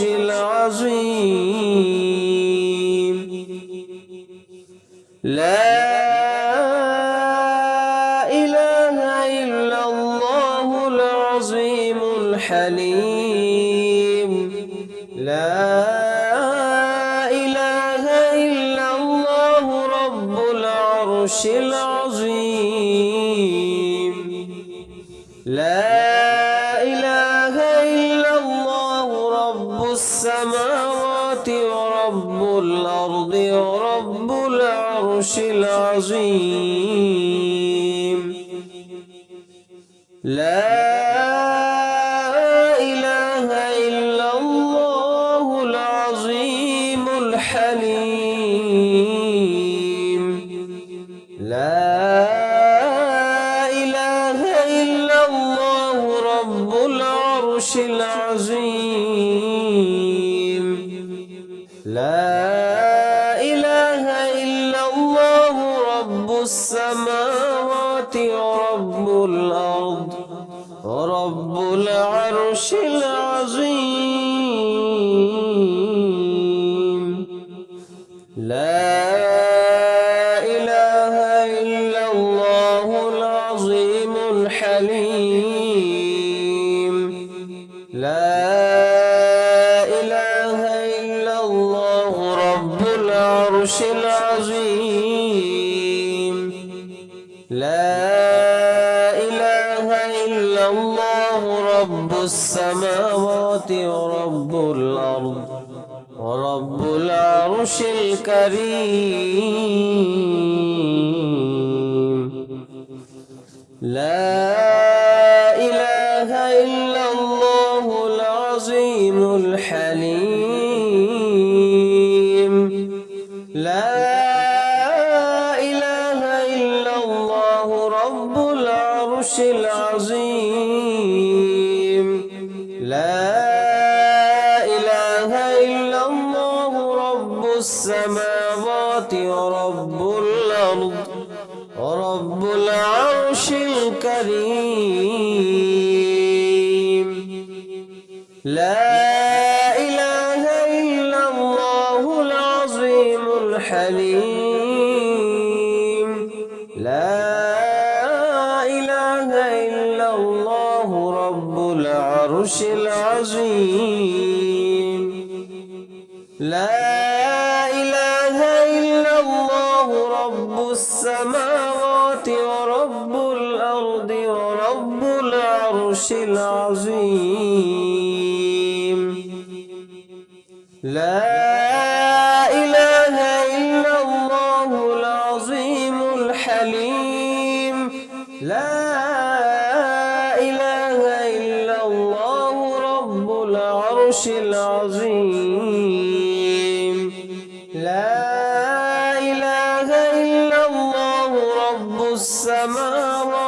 العرش العظيم السماوات ورب الأرض ورب العرش العظيم. لا إله إلا الله العظيم الحليم. لا إله إلا الله رب العرش العظيم. لا إله إلا الله رب العرش العظيم. لا إله إلا الله رب السماوات ورب الأرض ورب العرش الكريم. الكريم لا العرش العظيم. لا إله إلا الله العظيم الحليم. لا إله إلا الله رب العرش العظيم. لا إله إلا الله رب السماوات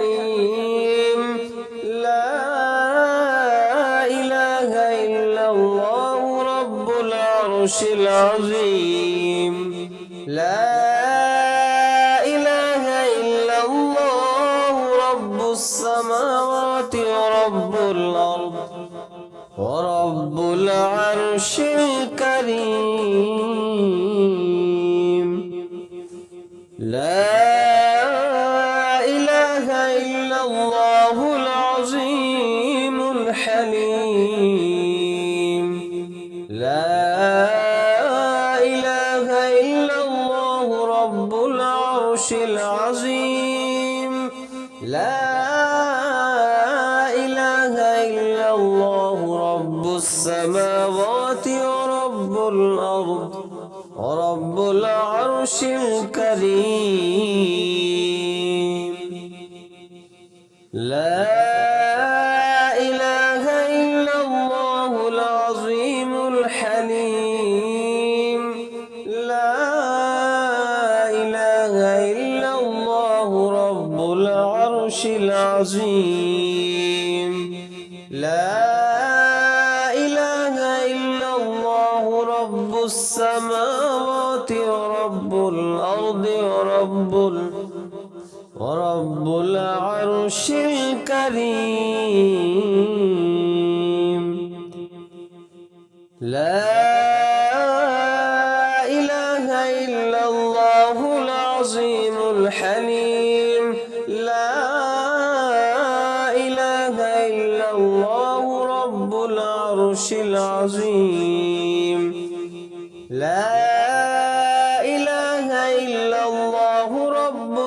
الحليم لا إله إلا الله رب العرش العظيم. الله العظيم الحليم. لا إله إلا الله العظيم الحليم. لا إله إلا الله رب العرش العظيم. لا إله إلا الله رب السماوات ورب الأرض ورب ال- ورب العرش الكريم. لا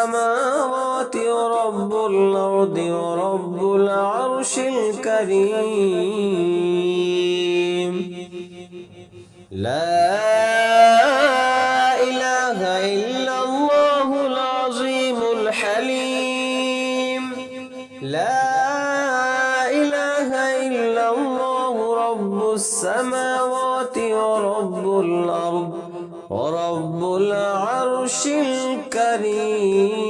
السماوات ورب الأرض ورب العرش الكريم. لا إله إلا الله العظيم الحليم. لا إله إلا الله رب السماوات ورب الأرض. ورب العرش الكريم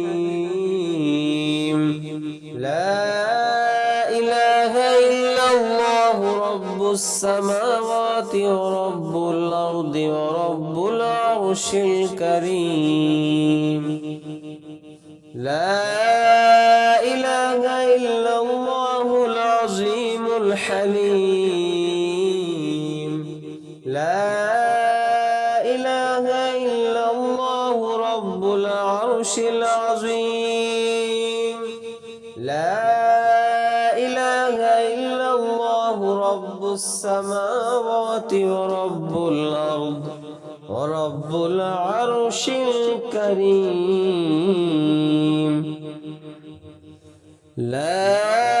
رب السماوات ورب الأرض ورب العرش الكريم. لا إله إلا الله العظيم الحليم. رب السماوات ورب الأرض ورب العرش الكريم. لا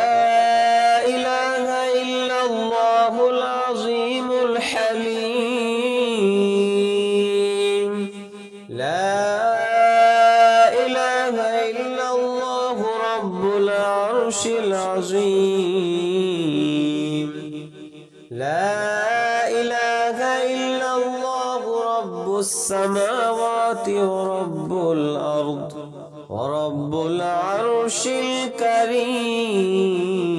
الكريم.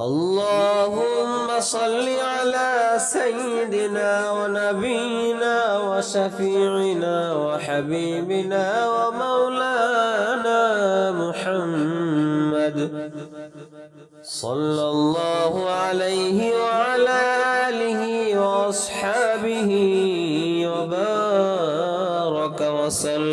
اللهم صل على سيدنا ونبينا وشفيعنا وحبيبنا ومولانا محمد. صلى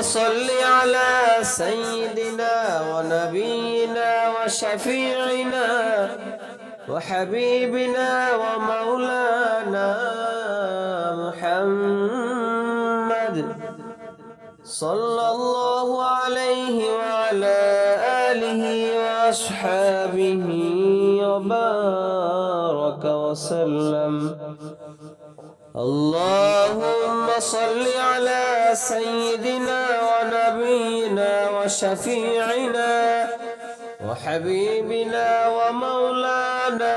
صل على سيدنا ونبينا وشفيعنا وحبيبنا ومولانا محمد صلى الله عليه وعلى آله وأصحابه وبارك وسلم. اللهم صل على سيدنا ونبينا وشفيعنا وحبيبنا ومولانا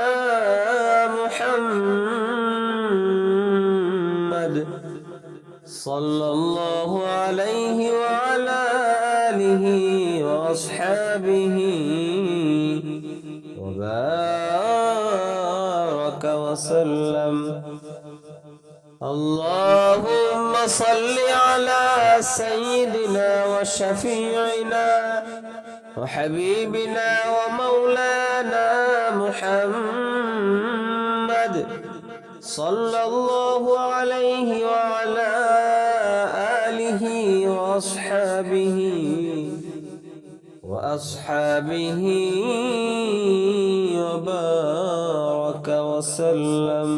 محمد صلى الله عليه وعلى آله وأصحابه وبارك وسلم. اللهم صل على سيدنا وشفيعنا وحبيبنا ومولانا محمد صلى الله عليه وعلى آله وأصحابه وأصحابه وبارك وسلم.